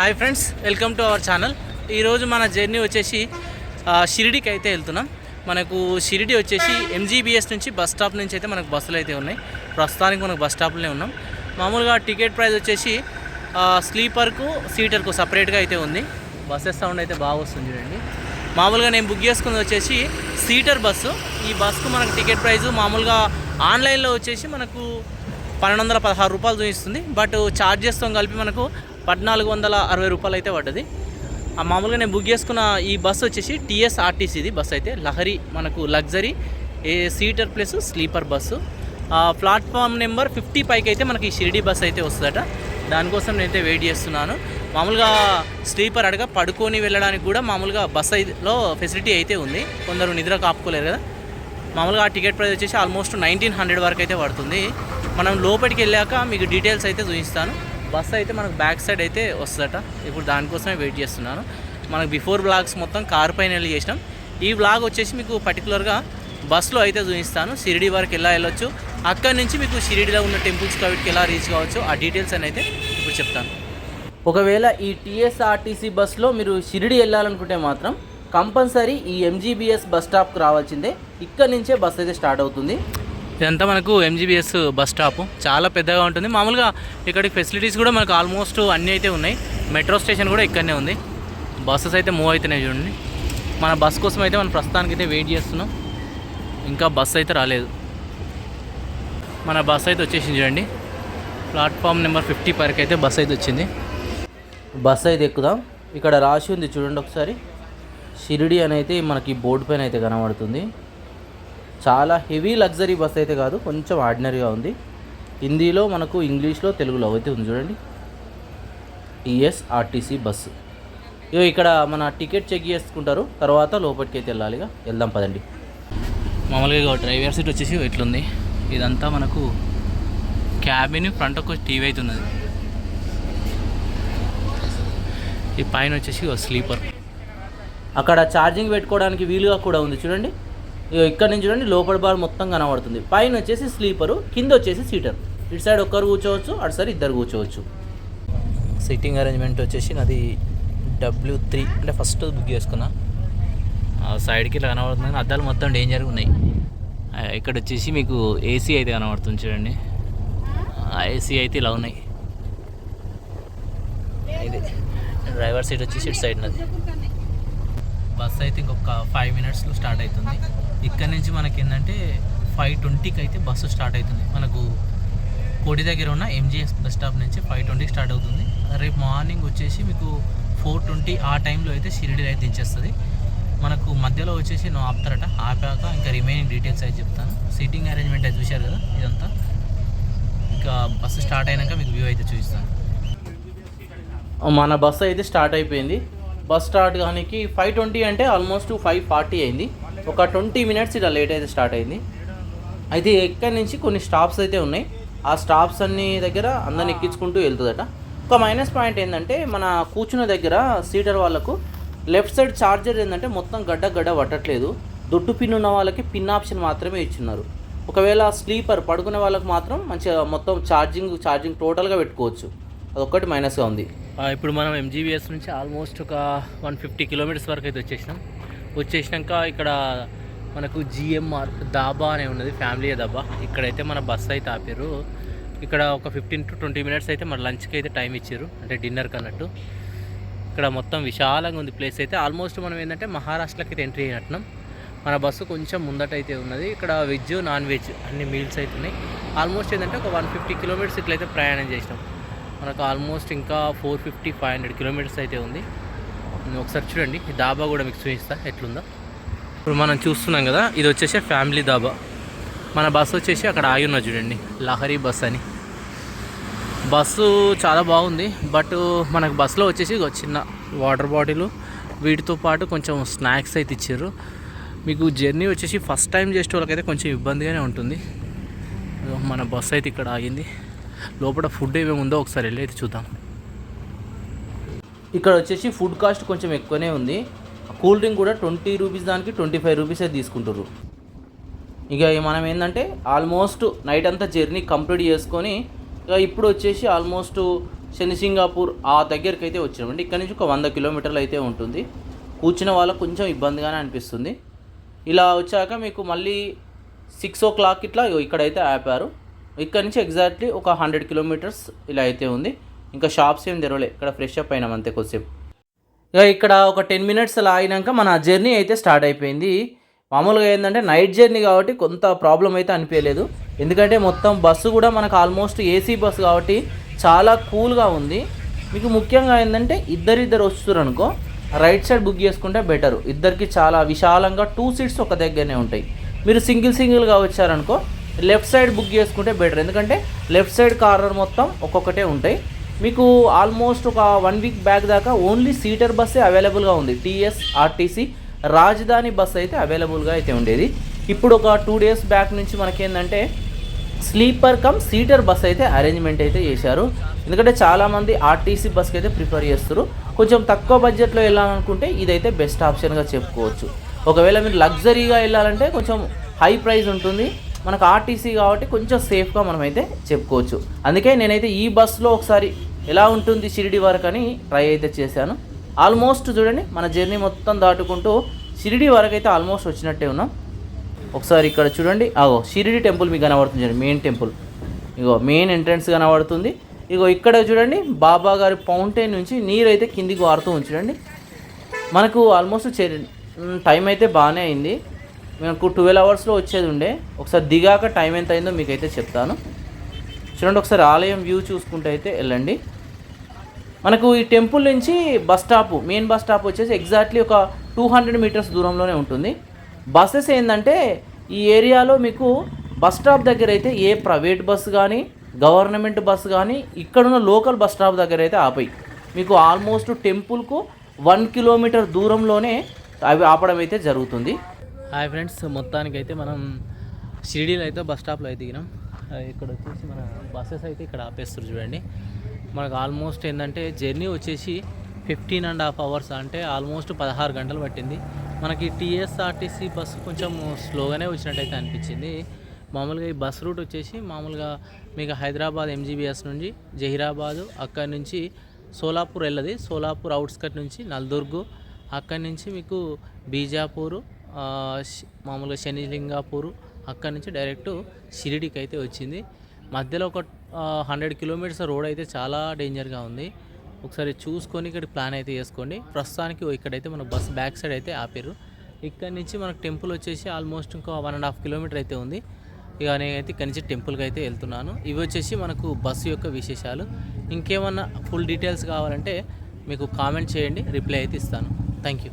Hi friends welcome to our channel. ఈరోజు మన journey వచ్చేసి షిరిడికి అయితే వెళ్తున్నాం. మనకు షిరిడి వచ్చేసి ఎంజీబీఎస్ నుంచి బస్ స్టాప్ నుంచి అయితే మనకు బస్సులు అయితే ఉన్నాయి. ప్రస్తుతానికి మనకు బస్ స్టాప్లోనే ఉన్నాం. మామూలుగా టికెట్ ప్రైస్ వచ్చేసి స్లీపర్కు సీటర్కు సపరేట్గా అయితే ఉంది. బస్సెస్ సౌండ్ అయితే బాగా వస్తుంది చూడండి. మామూలుగా నేను బుక్ చేసుకుంది వచ్చేసి సీటర్ బస్సు. ఈ బస్సుకు మనకు టికెట్ ప్రైస్ మామూలుగా ఆన్లైన్లో వచ్చేసి మనకు పన్నెండు వందల పదహారు రూపాయలు చూపిస్తుంది. బట్ ఛార్జెస్తో కలిపి మనకు పద్నాలుగు వందల అరవై రూపాయలు అయితే పడ్డది. ఆ మామూలుగా నేను బుక్ చేసుకున్న ఈ బస్సు వచ్చేసి టీఎస్ఆర్టీసీది బస్సు అయితే లహరి మనకు luxury a seater plus sleeper bus. ఆ ప్లాట్ఫామ్ నెంబర్ ఫిఫ్టీ పైకి అయితే మనకి షిరిడి బస్ అయితే వస్తుందట. దానికోసం నేనైతే వెయిట్ చేస్తున్నాను. మామూలుగా స్లీపర్ అడగ పడుకొని వెళ్ళడానికి కూడా మామూలుగా బస్లో ఫెసిలిటీ అయితే ఉంది. కొందరు నిద్ర కాపుకోలేరు కదా. మామూలుగా ఆ టికెట్ ప్రైస్ వచ్చేసి ఆల్మోస్ట్ నైన్టీన్ హండ్రెడ్ వరకు అయితే పడుతుంది. మనం లోపలికి వెళ్ళాక మీకు డీటెయిల్స్ అయితే చూపిస్తాను. బస్ అయితే మనకు బ్యాక్ సైడ్ అయితే వస్తుందట. ఇప్పుడు దానికోసమే వెయిట్ చేస్తున్నాను. మనకు బిఫోర్ బ్లాగ్స్ మొత్తం కార్ పైన వెళ్ళి చేసినాం. ఈ బ్లాగ్ వచ్చేసి మీకు పర్టికులర్గా బస్సులో అయితే చూపిస్తాను. షిరిడి వరకు ఎలా వెళ్ళొచ్చు అక్కడి నుంచి మీకు షిరిడిలో ఉన్న టెంపుల్స్ కవిటికి ఎలా రీచ్ కావచ్చు ఆ డీటెయిల్స్ అని అయితే ఇప్పుడు చెప్తాను. ఒకవేళ ఈ టీఎస్ఆర్టీసీ బస్సులో మీరు షిరిడి వెళ్ళాలనుకుంటే మాత్రం కంపల్సరీ ఈ ఎంజీబీఎస్ బస్ స్టాప్కి రావాల్సిందే. ఇక్కడ నుంచే బస్ అయితే స్టార్ట్ అవుతుంది. ఇదంతా మనకు ఎంజీబీఎస్ బస్ స్టాప్. చాలా పెద్దగా ఉంటుంది. మామూలుగా ఇక్కడికి ఫెసిలిటీస్ కూడా మనకు ఆల్మోస్ట్ అన్నీ అయితే ఉన్నాయి. మెట్రో స్టేషన్ కూడా ఇక్కడనే ఉంది. బస్సెస్ అయితే మూవ్ అవుతున్నాయి చూడండి. మన బస్ కోసం అయితే మనం ప్రస్తుతానికి అయితే వెయిట్ చేస్తున్నాం. ఇంకా బస్ అయితే రాలేదు. మన బస్ అయితే వచ్చేసింది చూడండి. ప్లాట్ఫామ్ నెంబర్ ఫిఫ్టీ వరకు అయితే బస్ అయితే వచ్చింది. బస్ అయితే ఎక్కుదాం. ఇక్కడ రాసి ఉంది చూడండి ఒకసారి. షిరిడి అని అయితే మనకి బోర్డు పైన అయితే కనబడుతుంది. చాలా హెవీ లగ్జరీ బస్ అయితే కాదు కొంచెం ఆర్డినరీగా ఉంది. హిందీలో మనకు ఇంగ్లీష్లో తెలుగులో అయితే ఉంది చూడండి. టీఎస్ఆర్టీసీ బస్సు ఇగో ఇక్కడ మన టికెట్ చెక్ చేసుకుంటారు తర్వాత లోపలికి అయితే వెళ్ళాలిగా వెళ్దాం పదండి. మామూలుగా డ్రైవర్ సీట్ వచ్చేసి ఎట్లుంది ఇదంతా మనకు క్యాబిన్ ఫ్రంట్ ఒక టీవీ అయితే ఉన్నది. ఈ పైన వచ్చేసి స్లీపర్. అక్కడ ఛార్జింగ్ పెట్టుకోవడానికి వీలుగా కూడా ఉంది చూడండి. ఇక్కడ నుంచి చూడండి లోపల బార్ మొత్తం కనబడుతుంది. పైన వచ్చేసి స్లీపరు కింద వచ్చేసి సీటర్. ఇటు సైడ్ ఒక్కరు కూర్చోవచ్చు అటు సైడ్ ఇద్దరు కూర్చోవచ్చు. సిట్టింగ్ అరేంజ్మెంట్ వచ్చేసి నాది డబ్ల్యూ త్రీ అంటే ఫస్ట్ బుక్ చేసుకున్నా. ఆ సైడ్కి ఇలా కనబడుతుంది అద్దాలు మొత్తం డేంజర్గా ఉన్నాయి. ఇక్కడ వచ్చేసి మీకు ఏసీ అయితే కనబడుతుంది చూడండి. ఏసీ అయితే ఇలా ఉన్నాయి. ఇది డ్రైవర్ సీట్ వచ్చేసి ఇటు సైడ్ నాది. బస్ అయితే ఇంకొక ఫైవ్ మినిట్స్లో స్టార్ట్ అవుతుంది. ఇక్కడ నుంచి మనకి ఏంటంటే ఫైవ్ ట్వంటీకి అయితే బస్సు స్టార్ట్ అవుతుంది. మనకు కోటి దగ్గర ఉన్న ఎంజిఎస్ బస్ స్టాప్ నుంచి ఫైవ్ ట్వంటీకి స్టార్ట్ అవుతుంది. రేపు మార్నింగ్ వచ్చేసి మీకు ఫోర్ ట్వంటీ ఆ టైంలో అయితే షిరిడి అయితే దించేస్తుంది. మనకు మధ్యలో వచ్చేసి నువ్వు ఆపుతారట. ఆపాక ఇంకా రిమైనింగ్ డీటెయిల్స్ అయితే చెప్తాను. సీటింగ్ అరేంజ్మెంట్ అయితే చూశారు కదా ఇదంతా. ఇంకా బస్సు స్టార్ట్ అయినాక మీకు వ్యూ అయితే చూపిస్తాను. మన బస్సు అయితే స్టార్ట్ అయిపోయింది. బస్ స్టార్ట్ కానీ ఫైవ్ ట్వంటీ అంటే ఆల్మోస్ట్ ఫైవ్ ఫార్టీ అయింది. ఒక ట్వంటీ మినిట్స్ ఇలా లేట్ అయితే స్టార్ట్ అయింది. అయితే ఎక్కడి నుంచి కొన్ని స్టాప్స్ అయితే ఉన్నాయి. ఆ స్టాప్స్ అన్ని దగ్గర అందరిని ఎక్కించుకుంటూ వెళ్తుందట. ఒక మైనస్ పాయింట్ ఏంటంటే మన కూర్చున్న దగ్గర సీటర్ వాళ్ళకు లెఫ్ట్ సైడ్ ఛార్జర్ ఏంటంటే మొత్తం గడ్డ గడ్డ పట్టట్లేదు. దొడ్డు పిన్ ఉన్న వాళ్ళకి పిన్ ఆప్షన్ మాత్రమే ఇచ్చున్నారు ఒకవేళ స్లీపర్ పడుకునే వాళ్ళకి మాత్రం మంచిగా మొత్తం ఛార్జింగ్ ఛార్జింగ్ టోటల్గా పెట్టుకోవచ్చు. అదొక్కటి మైనస్గా ఉంది. ఇప్పుడు మనం ఎంజీబీఎస్ నుంచి ఆల్మోస్ట్ ఒక వన్ ఫిఫ్టీ కిలోమీటర్స్ వరకు అయితే వచ్చేసినాం. వచ్చేసినాక ఇక్కడ మనకు జిఎంఆర్ దాబా అనే ఉన్నది ఫ్యామిలీ దాబా ఇక్కడైతే మన బస్ అయితే ఆపారు. ఇక్కడ ఒక ఫిఫ్టీన్ టు ట్వంటీ మినిట్స్ అయితే మన లంచ్కి అయితే టైం ఇచ్చారు. అంటే డిన్నర్కి అన్నట్టు. ఇక్కడ మొత్తం విశాలంగా ఉంది ప్లేస్ అయితే. ఆల్మోస్ట్ మనం ఏంటంటే మహారాష్ట్రకి అయితే ఎంట్రీ అయినట్టున్నాం. మన బస్సు కొంచెం ముందట అయితే ఉన్నది. ఇక్కడ వెజ్ నాన్ వెజ్ అన్ని మీల్స్ అయితే ఉన్నాయి. ఆల్మోస్ట్ ఏంటంటే ఒక వన్ ఫిఫ్టీ కిలోమీటర్స్ ఇట్లయితే ప్రయాణం చేసినాం. మనకు ఆల్మోస్ట్ ఇంకా four fifty five hundred kilometres అయితే ఉంది. ఒకసారి చూడండి ఈ దాబా కూడా మీకు చూపిస్తా ఎట్లుందో. ఇప్పుడు మనం చూస్తున్నాం కదా ఇది వచ్చేసి ఫ్యామిలీ దాబా మన బస్సు వచ్చేసి అక్కడ ఆగి ఉన్నా చూడండి లహరి బస్ అని. బస్సు చాలా బాగుంది బట్ మనకు బస్సులో వచ్చేసి ఒక చిన్న వాటర్ బాటిల్. వీటితో పాటు కొంచెం స్నాక్స్ అయితే ఇచ్చారు. మీకు జర్నీ వచ్చేసి ఫస్ట్ టైం చేసే వాళ్ళకైతే కొంచెం ఇబ్బందిగానే ఉంటుంది. మన బస్సు అయితే ఇక్కడ ఆగింది. లోపల ఫుడ్ ఏమేమి ఉందో ఒకసారి వెళ్ళి అయితే చూద్దాం. ఇక్కడ వచ్చేసి ఫుడ్ కాస్ట్ కొంచెం ఎక్కువనే ఉంది. కూల్ డ్రింక్ కూడా ట్వంటీ రూపీస్ దానికి ట్వంటీ ఫైవ్ రూపీస్ అయితే తీసుకుంటారు ఇక మనం ఏంటంటే ఆల్మోస్ట్ నైట్ అంతా జర్నీ కంప్లీట్ చేసుకొని ఇక ఇప్పుడు వచ్చేసి ఆల్మోస్ట్ శని సింగాపూర్ ఆ దగ్గరికి అయితే వచ్చినామండి ఇక్కడ నుంచి ఒక వంద కిలోమీటర్లు అయితే ఉంటుంది. కూర్చున్న వాళ్ళకు కొంచెం ఇబ్బందిగానే అనిపిస్తుంది. ఇలా వచ్చాక మీకు మళ్ళీ సిక్స్ ఓ క్లాక్ ఇట్లా ఇక్కడైతే ఆపారు. ఇక్కడ నుంచి ఎగ్జాక్ట్లీ ఒక హండ్రెడ్ కిలోమీటర్స్ ఇలా అయితే ఉంది. ఇంకా షాప్స్ ఏం తెరవలే ఇక్కడ ఫ్రెష్ అప్ అయినాం అంతే కొద్దిసేపు. ఇక ఇక్కడ ఒక టెన్ మినిట్స్ అలా అయినాక మన జర్నీ అయితే స్టార్ట్ అయిపోయింది. మామూలుగా ఏంటంటే నైట్ జర్నీ కాబట్టి కొంత ప్రాబ్లం అయితే అనిపించలేదు. ఎందుకంటే మొత్తం బస్సు కూడా మనకు ఆల్మోస్ట్ ఏసీ బస్సు కాబట్టి చాలా కూల్గా ఉంది. మీకు ముఖ్యంగా ఏంటంటే ఇద్దరిద్దరు వస్తున్నారు అనుకో రైట్ సైడ్ బుక్ చేసుకుంటే బెటర్ ఇద్దరికి చాలా విశాలంగా టూ సీట్స్ ఒక దగ్గరనే ఉంటాయి. మీరు సింగిల్ సింగిల్గా వచ్చారనుకో లెఫ్ట్ సైడ్ బుక్ చేసుకుంటే బెటర్. ఎందుకంటే లెఫ్ట్ సైడ్ కార్నర్ మొత్తం ఒక్కొక్కటే ఉంటాయి. మీకు ఆల్మోస్ట్ ఒక వన్ వీక్ బ్యాక్ దాకా ఓన్లీ సీటర్ బస్సే అవైలబుల్గా ఉంది. టీఎస్ ఆర్టీసీ రాజధాని బస్ అయితే అవైలబుల్గా అయితే ఉండేది. ఇప్పుడు ఒక టూ డేస్ బ్యాక్ నుంచి మనకేంటంటే స్లీపర్ కమ్ సీటర్ బస్ అయితే అరేంజ్మెంట్ అయితే చేశారు. ఎందుకంటే చాలామంది ఆర్టీసీ బస్కి అయితే ప్రిఫర్ చేస్తారు. కొంచెం తక్కువ బడ్జెట్లో వెళ్ళాలనుకుంటే ఇదైతే బెస్ట్ ఆప్షన్గా చెప్పుకోవచ్చు. ఒకవేళ మీరు లగ్జరీగా వెళ్ళాలంటే కొంచెం హై ప్రైస్ ఉంటుంది. మనకు ఆర్టీసీ కాబట్టి కొంచెం సేఫ్గా మనం అయితే చెప్పుకోవచ్చు. అందుకే నేనైతే ఈ బస్సులో ఒకసారి ఎలా ఉంటుంది షిరిడి వరకు అని ట్రై అయితే చేశాను. ఆల్మోస్ట్ చూడండి మన జర్నీ మొత్తం దాటుకుంటూ షిరిడి వరకు అయితే ఆల్మోస్ట్ వచ్చినట్టే ఉన్నాం. ఒకసారి ఇక్కడ చూడండి అగో షిరిడి టెంపుల్ మీకు కనబడుతుంది చూడండి మెయిన్ టెంపుల్. ఇగో మెయిన్ ఎంట్రన్స్ కనబడుతుంది. ఇగో ఇక్కడ చూడండి బాబా గారి ఫౌంటైన్ నుంచి నీరు అయితే కిందికి వారుతూ ఉంచండి మనకు ఆల్మోస్ట్ చే టైం అయితే బాగానే అయింది. మనకు ట్వెల్వ్ అవర్స్లో వచ్చేది ఉండే ఒకసారి దిగాక టైం ఎంత అయిందో మీకు అయితే చెప్తాను. చూడండి ఒకసారి ఆలయం వ్యూ చూసుకుంటే అయితే వెళ్ళండి. మనకు ఈ టెంపుల్ నుంచి bus stop main bus stop వచ్చేసి ఎగ్జాక్ట్లీ ఒక టూ హండ్రెడ్ మీటర్స్ దూరంలోనే ఉంటుంది. బస్సెస్ ఏంటంటే ఈ ఏరియాలో మీకు బస్ స్టాప్ దగ్గర అయితే ఏ ప్రైవేట్ బస్ కానీ గవర్నమెంట్ బస్ కానీ ఇక్కడున్న లోకల్ బస్ స్టాప్ దగ్గర అయితే ఆపాయి. మీకు ఆల్మోస్ట్ టెంపుల్కు వన్ కిలోమీటర్ దూరంలోనే అవి ఆపడం అయితే జరుగుతుంది. హాయ్ ఫ్రెండ్స్ మొత్తానికి అయితే మనం షిరిడీలో అయితే బస్ స్టాప్లో అయితే దిగినాం. ఇక్కడ వచ్చేసి మన బస్సెస్ అయితే ఇక్కడ ఆపేస్తారు చూడండి. మనకు ఆల్మోస్ట్ ఏంటంటే జర్నీ వచ్చేసి ఫిఫ్టీన్ అండ్ హాఫ్ అవర్స్ అంటే ఆల్మోస్ట్ పదహారు గంటలు పట్టింది. మనకి టీఎస్ఆర్టీసీ బస్సు కొంచెం స్లోగానే వచ్చినట్టయితే అనిపించింది. మామూలుగా ఈ బస్ రూట్ వచ్చేసి మామూలుగా మీకు హైదరాబాద్ ఎంజీబీఎస్ నుంచి జహీరాబాదు అక్కడి నుంచి సోలాపూర్ వెళ్ళదు. సోలాపూర్ అవుట్స్కట్ నుంచి నల్దుర్గు అక్కడి నుంచి మీకు బీజాపూరు మామూలుగా శనిలింగాపూర్ అక్కడి నుంచి డైరెక్ట్ షిరిడికి అయితే వచ్చింది. మధ్యలో ఒక హండ్రెడ్ కిలోమీటర్స్ రోడ్ అయితే చాలా డేంజర్గా ఉంది. ఒకసారి చూసుకొని ఇక్కడ ప్లాన్ అయితే చేసుకోండి. ప్రస్తుతానికి ఇక్కడైతే మన బస్ బ్యాక్ సైడ్ అయితే ఆపారు. ఇక్కడ నుంచి మనకు టెంపుల్ వచ్చేసి ఆల్మోస్ట్ ఇంకో వన్ అండ్ హాఫ్ కిలోమీటర్ అయితే ఉంది. ఇక నేనైతే ఇక్కడి నుంచి టెంపుల్కి అయితే వెళ్తున్నాను. ఇవి వచ్చేసి మనకు బస్సు యొక్క విశేషాలు. ఇంకేమన్నా ఫుల్ డీటెయిల్స్ కావాలంటే మీకు కామెంట్ చేయండి. రిప్లై అయితే ఇస్తాను. Thank you